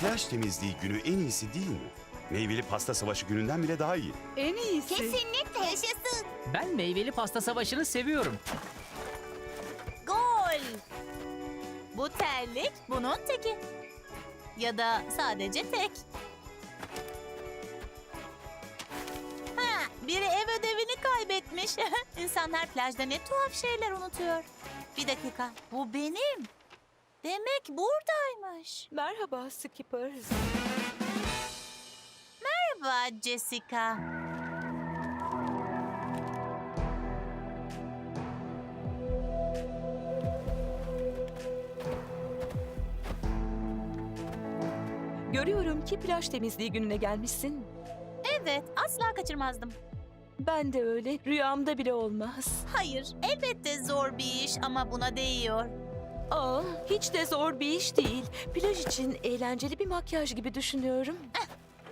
Plaj temizliği günü en iyisi değil mi? Meyveli pasta savaşı gününden bile daha iyi. En iyisi. Kesinlikle. Yaşasın. Ben meyveli pasta savaşını seviyorum. Gol! Bu terlik bunun teki. Ya da sadece tek. Ha, biri ev ödevini kaybetmiş. İnsanlar plajda ne tuhaf şeyler unutuyor. Bir dakika, bu benim. Demek buradaymış. Merhaba Skipper. Merhaba Jessica. Görüyorum ki plaj temizliği gününe gelmişsin. Evet, asla kaçırmazdım. Ben de öyle. Rüyamda bile olmaz. Hayır, elbette zor bir iş ama buna değiyor. Aa, hiç de zor bir iş değil. Plaj için eğlenceli bir makyaj gibi düşünüyorum.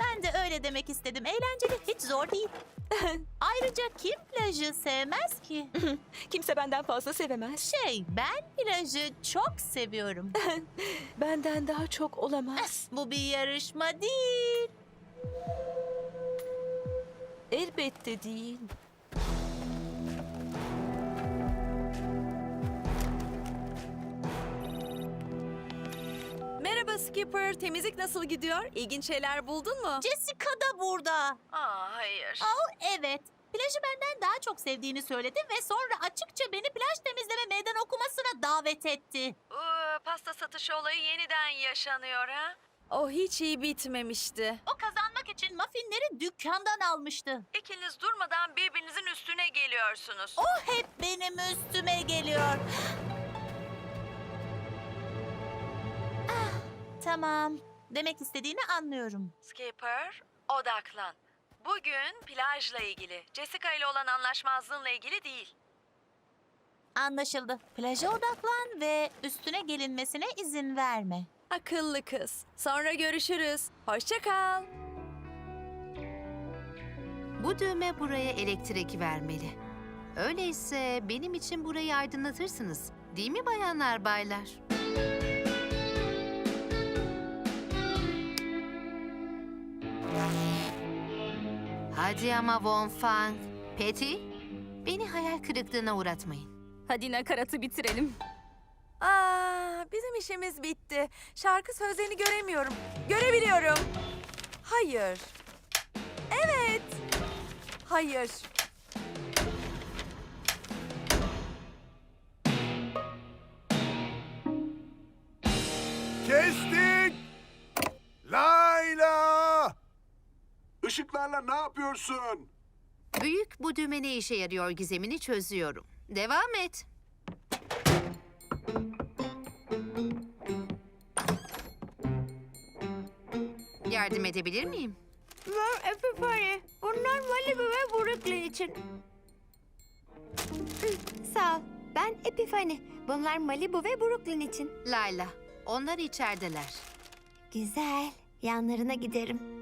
Ben de öyle demek istedim. Eğlenceli, hiç zor değil. Ayrıca kim plajı sevmez ki? Kimse benden fazla sevemez. Şey, ben plajı çok seviyorum. Benden daha çok olamaz. Bu bir yarışma değil. Elbette değil. Merhaba Skipper, temizlik nasıl gidiyor? İlginç şeyler buldun mu? Jessica da burada. Aa, hayır. Al evet. Plajı benden daha çok sevdiğini söyledi ve sonra açıkça beni plaj temizleme meydan okumasına davet etti. pasta satışı olayı yeniden yaşanıyor ha? O hiç iyi bitmemişti. O kazanmak için muffinleri dükkandan almıştı. İkiniz durmadan birbirinizin üstüne geliyorsunuz. O hep benim üstüme geliyor. Tamam. Demek istediğini anlıyorum. Skipper, odaklan. Bugün plajla ilgili, Jessica ile olan anlaşmazlığınla ilgili değil. Anlaşıldı. Plaja odaklan ve üstüne gelinmesine izin verme. Akıllı kız. Sonra görüşürüz. Hoşça kal. Bu düğme buraya elektrik vermeli. Öyleyse benim için burayı aydınlatırsınız. Değil mi bayanlar baylar? Hadi ama Von Fang. Patty, beni hayal kırıklığına uğratmayın. Hadi nakaratı bitirelim. Aa, bizim işimiz bitti. Şarkı sözlerini göremiyorum. Görebiliyorum. Hayır. Evet. Hayır. Işıklarla ne yapıyorsun? Büyük bu düğme ne işe yarıyor gizemini çözüyorum. Devam et. Yardım edebilir miyim? Epipari. Bunlar Malibu ve Brooklyn için. Sağ ol. Ben Epifani. Bunlar Malibu ve Brooklyn için. Layla, onlar içerideler. Güzel. Yanlarına giderim.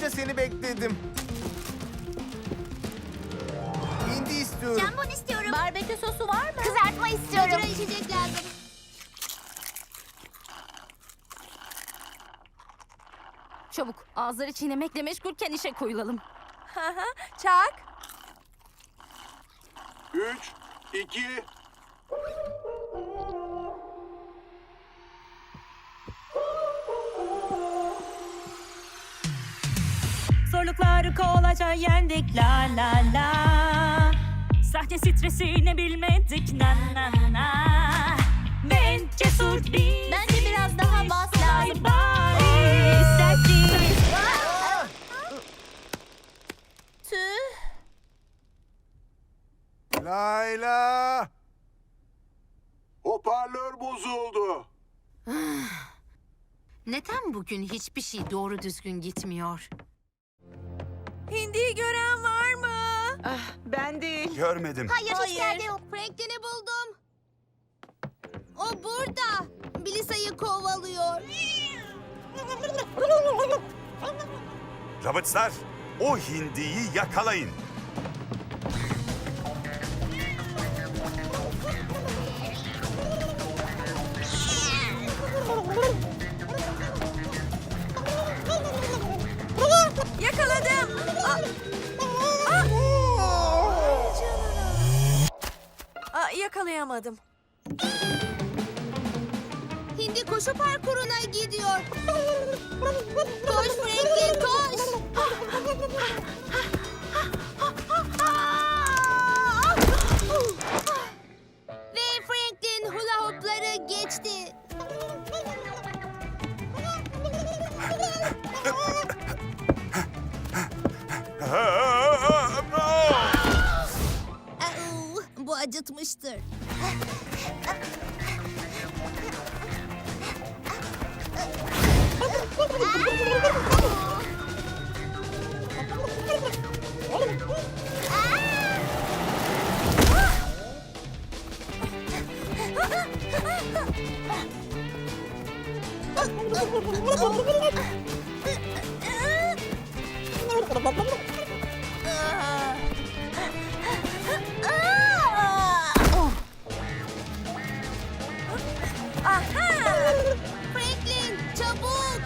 Boyunca seni bekledim. Hindi istiyorum. Jambon istiyorum. Barbekü sosu var mı? Kızartma istiyorum. Çocuğa içecek lazım. Çabuk. Ağızları çiğnemekle meşgulken işe koyulalım. Çak. Üç, iki, Kolayca yendik la la la Sahte stresi ne bilmedik na na na Ben cesur bir Bence biraz daha bas lazım. bari sertlik Tüh. Layla! Hoparlör bozuldu. Neden bugün hiçbir şey doğru düzgün gitmiyor? Hindiyi gören var mı? Ben değil. Görmedim. Hayır, Hayır. yok. Franklin'i buldum. O burada. beni kovalıyor. Robertslar, o hindiyi yakalayın. Aa, yakalayamadım. Hindi koşu parkuruna gidiyor. Koş Franklin koş. acıtmıştır.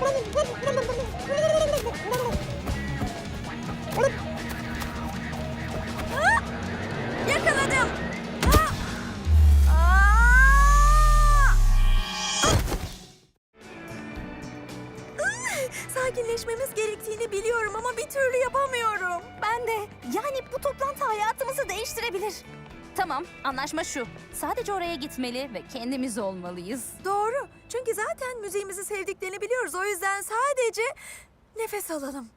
Çabuk. Yakaladım. Sakinleşmemiz gerektiğini biliyorum ama bir türlü yapamıyorum. Ben de. Yani bu toplantı hayatımızı değiştirebilir. Tamam, anlaşma şu. Sadece oraya gitmeli ve kendimiz olmalıyız. Doğru. Çünkü zaten müziğimizi sevdiklerini biliyoruz. O yüzden sadece nefes alalım.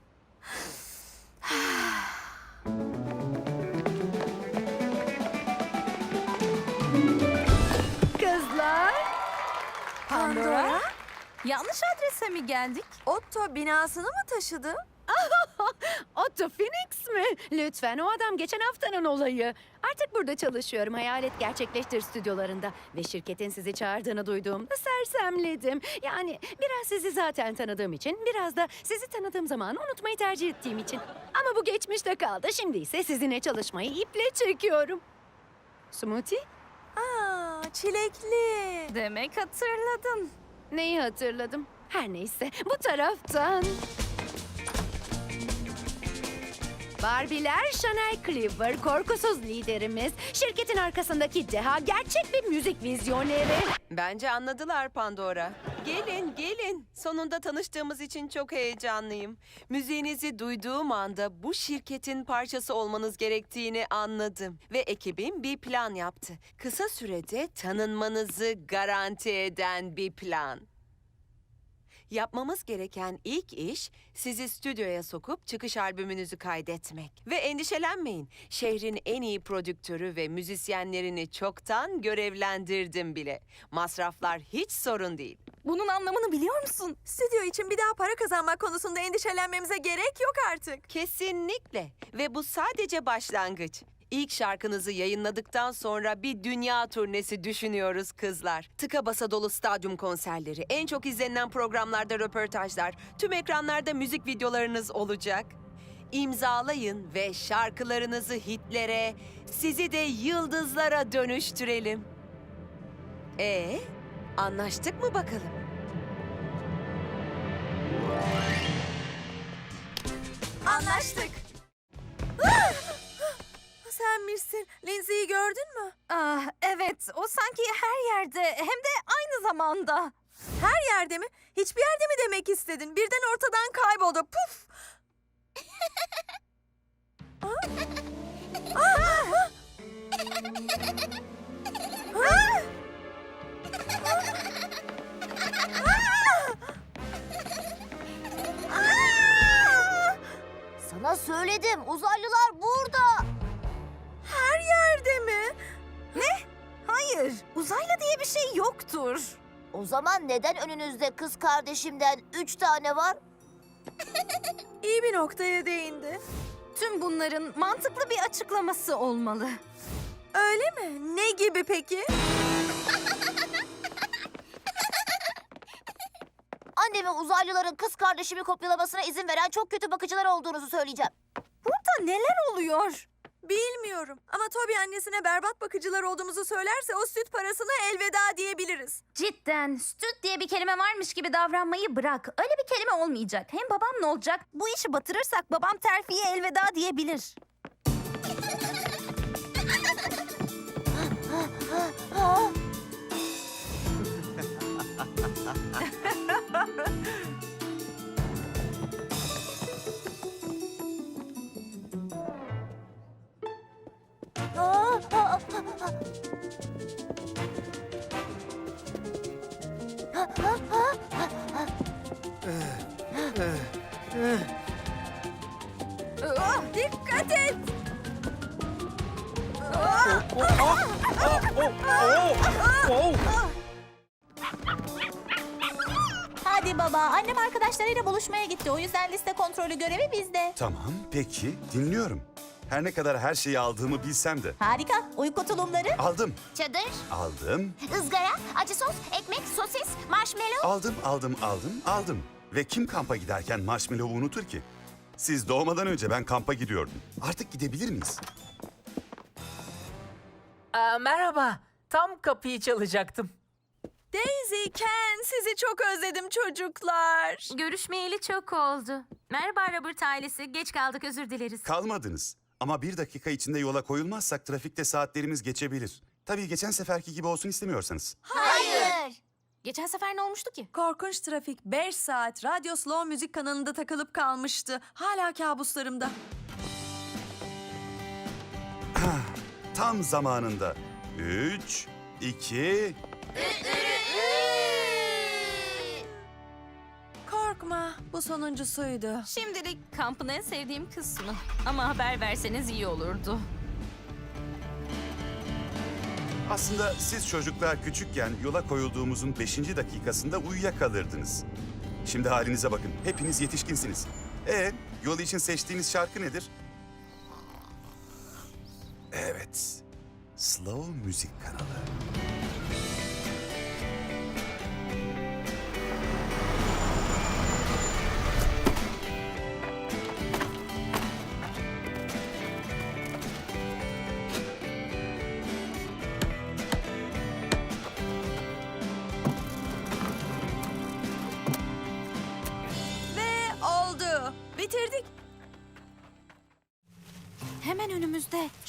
Kızlar. Pandora? Yanlış adrese mi geldik? Otto binasını mı taşıdı? Otto Phoenix mi? Lütfen o adam geçen haftanın olayı. Artık burada çalışıyorum Hayalet Gerçekleştir stüdyolarında. Ve şirketin sizi çağırdığını duyduğumda sersemledim. Yani biraz sizi zaten tanıdığım için, biraz da sizi tanıdığım zamanı unutmayı tercih ettiğim için. Ama bu geçmişte kaldı. Şimdi ise sizinle çalışmayı iple çekiyorum. Smoothie? Aa, çilekli. Demek hatırladın. Neyi hatırladım? Her neyse bu taraftan. Barbiler Chanel Cleaver, korkusuz liderimiz. Şirketin arkasındaki deha gerçek bir müzik vizyoneri. Bence anladılar Pandora. Gelin, gelin. Sonunda tanıştığımız için çok heyecanlıyım. Müziğinizi duyduğum anda bu şirketin parçası olmanız gerektiğini anladım. Ve ekibim bir plan yaptı. Kısa sürede tanınmanızı garanti eden bir plan. Yapmamız gereken ilk iş sizi stüdyoya sokup çıkış albümünüzü kaydetmek. Ve endişelenmeyin. Şehrin en iyi prodüktörü ve müzisyenlerini çoktan görevlendirdim bile. Masraflar hiç sorun değil. Bunun anlamını biliyor musun? Stüdyo için bir daha para kazanmak konusunda endişelenmemize gerek yok artık. Kesinlikle. Ve bu sadece başlangıç. İlk şarkınızı yayınladıktan sonra bir dünya turnesi düşünüyoruz kızlar. Tıka basa dolu stadyum konserleri, en çok izlenen programlarda röportajlar, tüm ekranlarda müzik videolarınız olacak. İmzalayın ve şarkılarınızı hitlere, sizi de yıldızlara dönüştürelim. E, anlaştık mı bakalım? Anlaştık. Sen misin? Lindsay'i gördün mü? Ah, evet. O sanki her yerde hem de aynı zamanda. Her yerde mi? Hiçbir yerde mi demek istedin? Birden ortadan kayboldu. Puf! Aa! Aa! Aa! Sana söyledim uzaylılar burada. Hayır, uzaylı diye bir şey yoktur. O zaman neden önünüzde kız kardeşimden üç tane var? İyi bir noktaya değindi. Tüm bunların mantıklı bir açıklaması olmalı. Öyle mi? Ne gibi peki? ve uzaylıların kız kardeşimi kopyalamasına izin veren çok kötü bakıcılar olduğunuzu söyleyeceğim. Burada neler oluyor? Bilmiyorum ama Toby annesine berbat bakıcılar olduğumuzu söylerse o süt parasına elveda diyebiliriz. Cidden süt diye bir kelime varmış gibi davranmayı bırak. Öyle bir kelime olmayacak. Hem babam ne olacak? Bu işi batırırsak babam terfiye elveda diyebilir. Dikkat et! Hadi baba, annem arkadaşlarıyla buluşmaya gitti. O yüzden liste kontrolü görevi bizde. Tamam, peki. Dinliyorum. Her ne kadar her şeyi aldığımı bilsem de. Harika. Uyku tulumları. Aldım, Çadır, aldım, ızgara, acı sos, ekmek, sosis, marshmallow. aldım, aldım, aldım, aldım. Ve kim kampa giderken marshmallow'u unutur ki? Siz doğmadan önce ben kampa gidiyordum. Artık gidebilir miyiz? Aa, merhaba. Tam kapıyı çalacaktım. Daisy, Ken sizi çok özledim çocuklar. Görüşmeyeli çok oldu. Merhaba Robert ailesi. Geç kaldık özür dileriz. Kalmadınız. Ama bir dakika içinde yola koyulmazsak trafikte saatlerimiz geçebilir. Tabii geçen seferki gibi olsun istemiyorsanız. Hayır. Geçen sefer ne olmuştu ki? Korkunç trafik 5 saat Radyo Slow müzik kanalında takılıp kalmıştı. Hala kabuslarımda. Tam zamanında. Üç, iki... Korkma bu sonuncusuydu. Şimdilik kampın en sevdiğim kısmı. Ama haber verseniz iyi olurdu. Aslında siz çocuklar küçükken yola koyulduğumuzun beşinci dakikasında uyuyakalırdınız. Şimdi halinize bakın. Hepiniz yetişkinsiniz. E yol için seçtiğiniz şarkı nedir? Evet. Slow Müzik kanalı.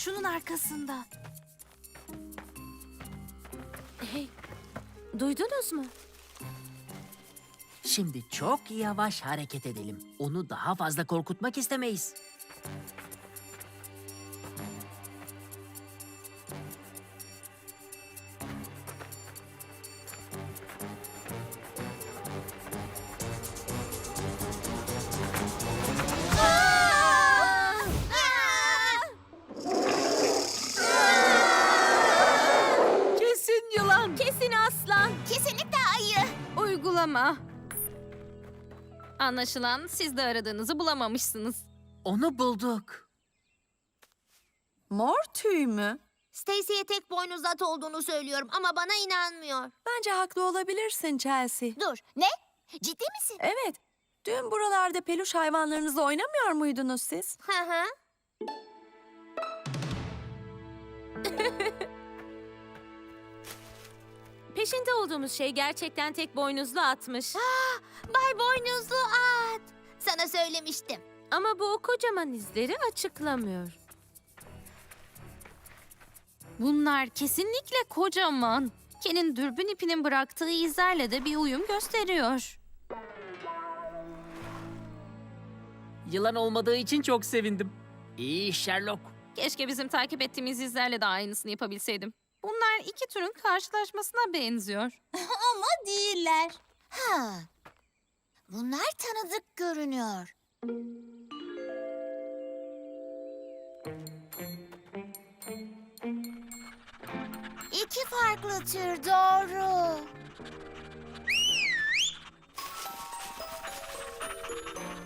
Şunun arkasında. Hey. Duydunuz mu? Şimdi çok yavaş hareket edelim. Onu daha fazla korkutmak istemeyiz. Uygulama. Anlaşılan siz de aradığınızı bulamamışsınız. Onu bulduk. Mor tüy mü? Stacy'ye tek boynuzlu at olduğunu söylüyorum ama bana inanmıyor. Bence haklı olabilirsin Chelsea. Dur, ne? Ciddi misin? Evet. Dün buralarda peluş hayvanlarınızla oynamıyor muydunuz siz? Hı hı. Peşinde olduğumuz şey gerçekten tek boynuzlu atmış. Bay boynuzlu at. Sana söylemiştim. Ama bu o kocaman izleri açıklamıyor. Bunlar kesinlikle kocaman. Ken'in dürbün ipinin bıraktığı izlerle de bir uyum gösteriyor. Yılan olmadığı için çok sevindim. İyi Sherlock. Keşke bizim takip ettiğimiz izlerle de aynısını yapabilseydim. Bunlar iki türün karşılaşmasına benziyor. Ama değiller. Ha. Bunlar tanıdık görünüyor. İki farklı tür doğru.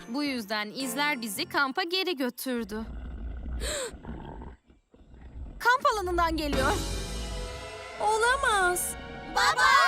Bu yüzden izler bizi kampa geri götürdü. Kamp alanından geliyor. Olamaz. Baba!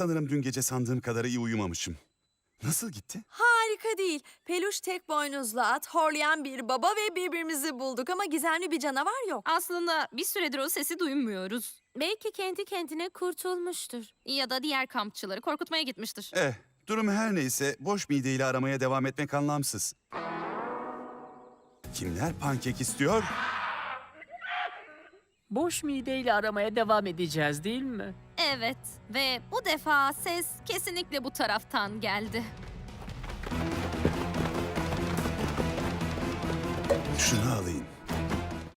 Sanırım dün gece sandığım kadar iyi uyumamışım. Nasıl gitti? Harika değil. Peluş tek boynuzlu at, horlayan bir baba ve birbirimizi bulduk ama gizemli bir canavar yok. Aslında bir süredir o sesi duymuyoruz. Belki kendi kendine kurtulmuştur. Ya da diğer kampçıları korkutmaya gitmiştir. Eh, durum her neyse boş mideyle aramaya devam etmek anlamsız. Kimler pankek istiyor? Boş mideyle aramaya devam edeceğiz değil mi? Evet ve bu defa ses kesinlikle bu taraftan geldi. Şunu alayım.